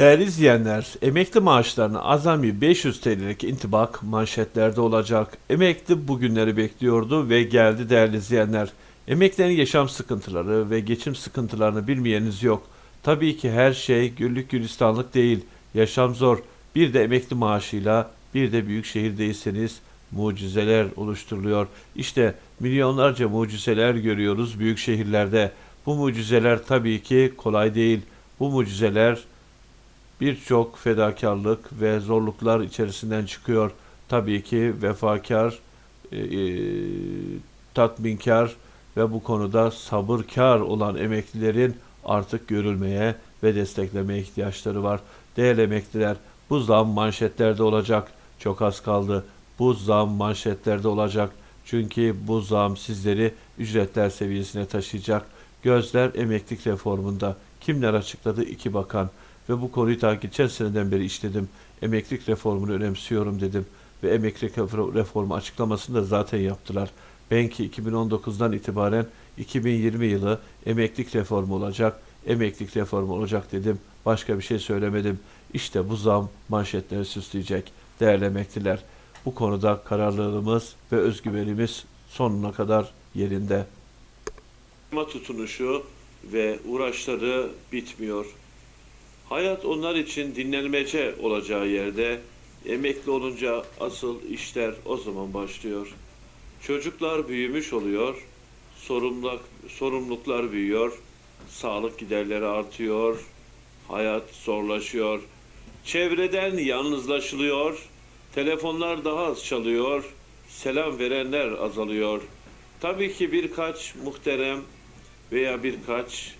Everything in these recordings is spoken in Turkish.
Değerli izleyenler, emekli maaşlarına azami 500 TL'lik intibak manşetlerde olacak. Emekli bugünleri bekliyordu ve geldi değerli izleyenler. Emeklilerin yaşam sıkıntıları ve geçim sıkıntılarını bilmeyeniniz yok. Tabii ki her şey güllük gülistanlık değil. Yaşam zor. Bir de emekli maaşıyla bir de büyük şehirdeyseniz mucizeler oluşturuluyor. İşte milyonlarca mucizeler görüyoruz büyük şehirlerde. Bu mucizeler tabii ki kolay değil. Bu mucizeler birçok fedakarlık ve zorluklar içerisinden çıkıyor. Tabii ki vefakar, e, e, tatminkar ve bu konuda sabırkar olan emeklilerin artık görülmeye ve desteklemeye ihtiyaçları var. Değerli emekliler, bu zam manşetlerde olacak. Çok az kaldı. Bu zam manşetlerde olacak. Çünkü bu zam sizleri ücretler seviyesine taşıyacak. Gözler emeklilik reformunda. Kimler açıkladı? İki bakan. Ve bu konuyu daha geçen seneden beri işledim. Emeklilik reformunu önemsiyorum dedim. Ve emeklilik reformu açıklamasını da zaten yaptılar. Ben ki 2019'dan itibaren 2020 yılı emeklilik reformu olacak, emeklilik reformu olacak dedim. Başka bir şey söylemedim. İşte bu zam manşetleri süsleyecek. Değerli emekliler, bu konuda kararlılığımız ve özgüvenimiz sonuna kadar yerinde. tutunuşu ve uğraşları bitmiyor. Hayat onlar için dinlenmece olacağı yerde emekli olunca asıl işler o zaman başlıyor. Çocuklar büyümüş oluyor, sorumluluk, sorumluluklar büyüyor, sağlık giderleri artıyor, hayat zorlaşıyor, çevreden yalnızlaşılıyor, telefonlar daha az çalıyor, selam verenler azalıyor. Tabii ki birkaç muhterem veya birkaç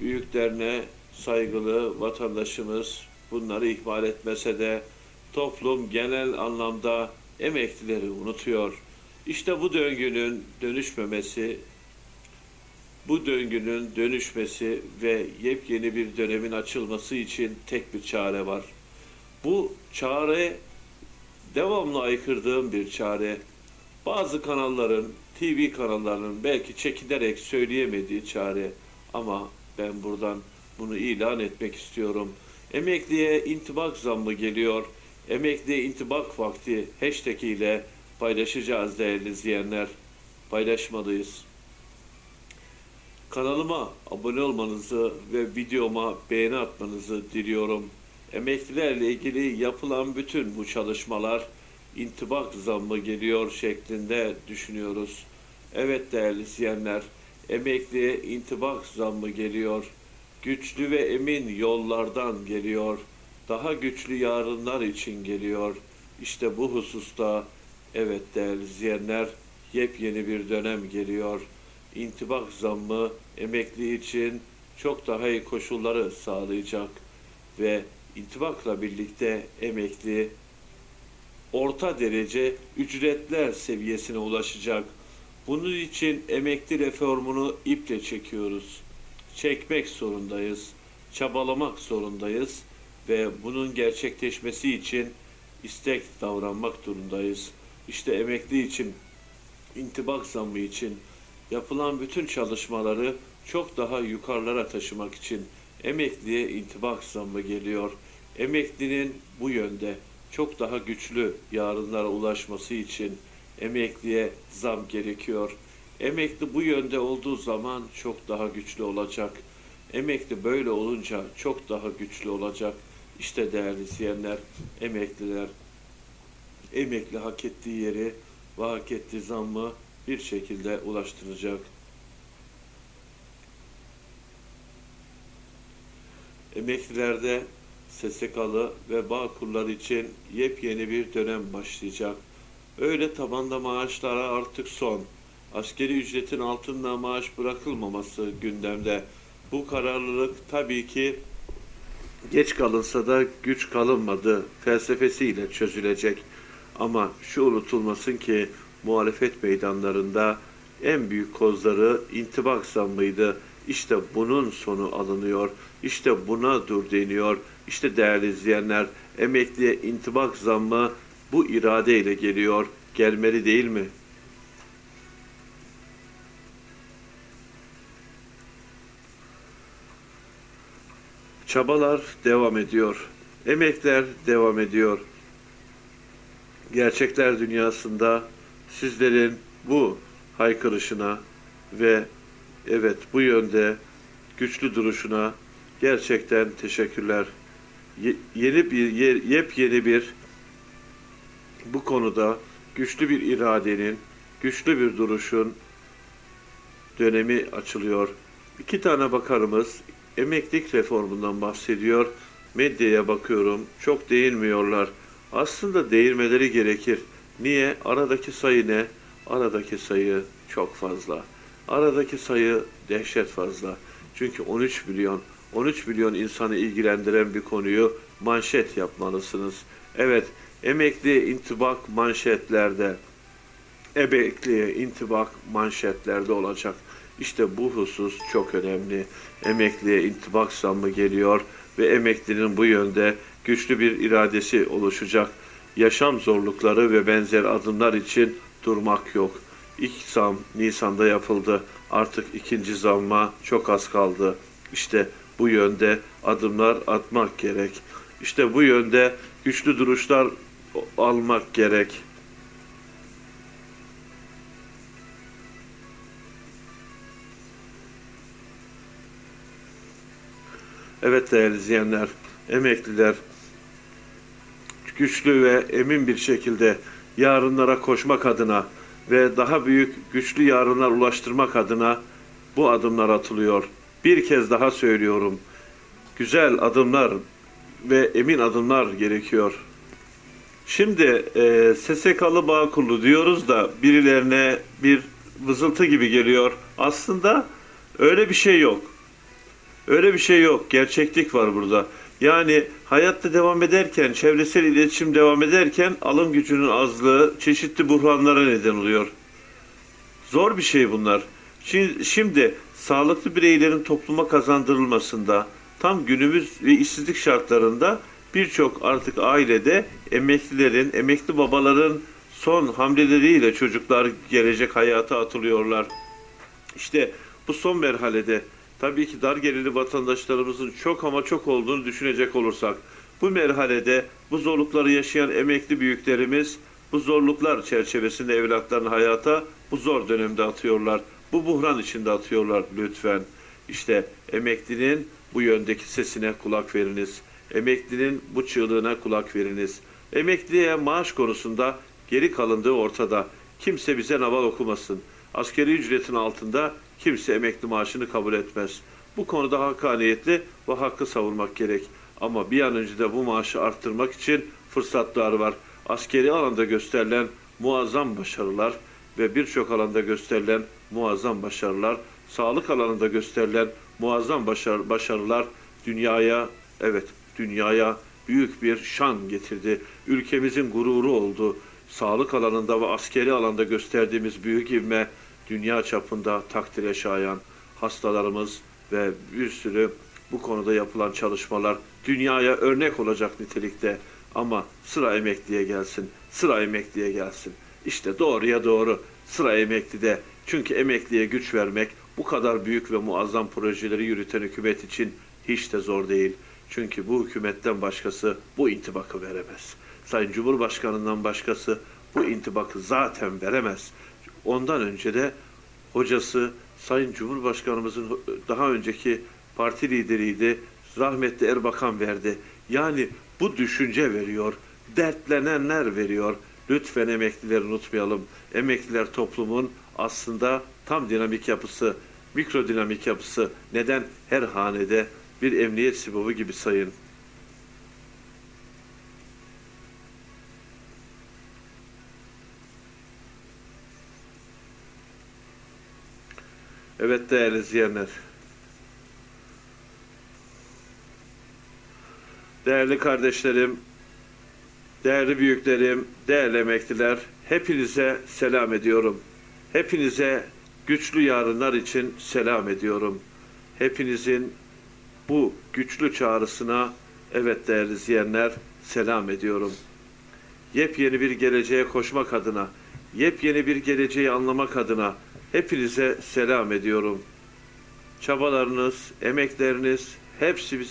büyüklerine saygılı vatandaşımız bunları ihmal etmese de toplum genel anlamda emeklileri unutuyor. İşte bu döngünün dönüşmemesi, bu döngünün dönüşmesi ve yepyeni bir dönemin açılması için tek bir çare var. Bu çare devamlı aykırdığım bir çare. Bazı kanalların, TV kanallarının belki çekinerek söyleyemediği çare ama ben buradan bunu ilan etmek istiyorum. Emekliye intibak zammı geliyor. Emekliye intibak vakti hashtag ile paylaşacağız değerli izleyenler. Paylaşmalıyız. Kanalıma abone olmanızı ve videoma beğeni atmanızı diliyorum. Emeklilerle ilgili yapılan bütün bu çalışmalar intibak zammı geliyor şeklinde düşünüyoruz. Evet değerli izleyenler, emekliye intibak zammı geliyor. Güçlü ve emin yollardan geliyor. Daha güçlü yarınlar için geliyor. İşte bu hususta evet değerli izleyenler yepyeni bir dönem geliyor. İntibak zammı emekli için çok daha iyi koşulları sağlayacak ve intibakla birlikte emekli orta derece ücretler seviyesine ulaşacak. Bunun için emekli reformunu iple çekiyoruz. Çekmek zorundayız. Çabalamak zorundayız ve bunun gerçekleşmesi için istek davranmak durumdayız. İşte emekli için, intibak zammı için yapılan bütün çalışmaları çok daha yukarılara taşımak için emekliye intibak zammı geliyor. Emeklinin bu yönde çok daha güçlü yarınlara ulaşması için emekliye zam gerekiyor. Emekli bu yönde olduğu zaman çok daha güçlü olacak. Emekli böyle olunca çok daha güçlü olacak. İşte değerli izleyenler, emekliler, emekli hak ettiği yeri ve hak ettiği zammı bir şekilde ulaştıracak. Emeklilerde SSK'lı ve bağ kurları için yepyeni bir dönem başlayacak. Öyle tabanda maaşlara artık son. Askeri ücretin altında maaş bırakılmaması gündemde. Bu kararlılık tabii ki geç kalınsa da güç kalınmadı felsefesiyle çözülecek. Ama şu unutulmasın ki muhalefet meydanlarında en büyük kozları intibak zammıydı. İşte bunun sonu alınıyor. İşte buna dur deniyor. İşte değerli izleyenler emekliye intibak zammı bu iradeyle geliyor. Gelmeli değil mi? Çabalar devam ediyor. Emekler devam ediyor. Gerçekler dünyasında sizlerin bu haykırışına ve evet bu yönde güçlü duruşuna gerçekten teşekkürler. Ye- yeni bir ye- yepyeni bir bu konuda güçlü bir iradenin, güçlü bir duruşun dönemi açılıyor. İki tane bakarımız emeklilik reformundan bahsediyor. Medyaya bakıyorum. Çok değinmiyorlar. Aslında değinmeleri gerekir. Niye? Aradaki sayı ne? Aradaki sayı çok fazla. Aradaki sayı dehşet fazla. Çünkü 13 milyon, 13 milyon insanı ilgilendiren bir konuyu manşet yapmalısınız. Evet, emekli intibak manşetlerde emekliye intibak manşetlerde olacak. İşte bu husus çok önemli. Emekliye intibak zammı geliyor ve emeklinin bu yönde güçlü bir iradesi oluşacak. Yaşam zorlukları ve benzer adımlar için durmak yok. İlk zam Nisan'da yapıldı. Artık ikinci zamma çok az kaldı. İşte bu yönde adımlar atmak gerek. İşte bu yönde güçlü duruşlar almak gerek. Evet değerli izleyenler, emekliler güçlü ve emin bir şekilde yarınlara koşmak adına ve daha büyük güçlü yarınlar ulaştırmak adına bu adımlar atılıyor. Bir kez daha söylüyorum. Güzel adımlar ve emin adımlar gerekiyor. Şimdi e, SSK'lı Bağkurlu diyoruz da birilerine bir vızıltı gibi geliyor. Aslında öyle bir şey yok. Öyle bir şey yok. Gerçeklik var burada. Yani hayatta devam ederken, çevresel iletişim devam ederken alım gücünün azlığı çeşitli buhranlara neden oluyor. Zor bir şey bunlar. Şimdi, şimdi sağlıklı bireylerin topluma kazandırılmasında tam günümüz ve işsizlik şartlarında birçok artık ailede emeklilerin, emekli babaların son hamleleriyle çocuklar gelecek hayata atılıyorlar. İşte bu son merhalede tabii ki dar gelirli vatandaşlarımızın çok ama çok olduğunu düşünecek olursak bu merhalede bu zorlukları yaşayan emekli büyüklerimiz bu zorluklar çerçevesinde evlatlarını hayata bu zor dönemde atıyorlar. Bu buhran içinde atıyorlar lütfen. İşte emeklinin bu yöndeki sesine kulak veriniz. Emeklinin bu çığlığına kulak veriniz. Emekliye maaş konusunda geri kalındığı ortada. Kimse bize naval okumasın. Askeri ücretin altında kimse emekli maaşını kabul etmez. Bu konuda hakkaniyetli ve hakkı savurmak gerek. Ama bir an önce de bu maaşı arttırmak için fırsatlar var. Askeri alanda gösterilen muazzam başarılar ve birçok alanda gösterilen muazzam başarılar, sağlık alanında gösterilen muazzam başar- başarılar dünyaya, evet dünyaya büyük bir şan getirdi. Ülkemizin gururu oldu. Sağlık alanında ve askeri alanda gösterdiğimiz büyük ivme dünya çapında takdire şayan hastalarımız ve bir sürü bu konuda yapılan çalışmalar dünyaya örnek olacak nitelikte. Ama sıra emekliye gelsin, sıra emekliye gelsin. İşte doğruya doğru sıra emeklide. Çünkü emekliye güç vermek bu kadar büyük ve muazzam projeleri yürüten hükümet için hiç de zor değil. Çünkü bu hükümetten başkası bu intibakı veremez. Sayın Cumhurbaşkanı'ndan başkası bu intibakı zaten veremez. Ondan önce de hocası Sayın Cumhurbaşkanımızın daha önceki parti lideriydi. Rahmetli Erbakan verdi. Yani bu düşünce veriyor. Dertlenenler veriyor. Lütfen emeklileri unutmayalım. Emekliler toplumun aslında tam dinamik yapısı, mikro dinamik yapısı. Neden? Her hanede bir emniyet sibobu gibi sayın. Evet değerli izleyenler. Değerli kardeşlerim, değerli büyüklerim, değerli emekliler, hepinize selam ediyorum. Hepinize güçlü yarınlar için selam ediyorum. Hepinizin bu güçlü çağrısına evet değerli izleyenler selam ediyorum. Yepyeni bir geleceğe koşmak adına, yepyeni bir geleceği anlamak adına hepinize selam ediyorum. Çabalarınız, emekleriniz hepsi bizi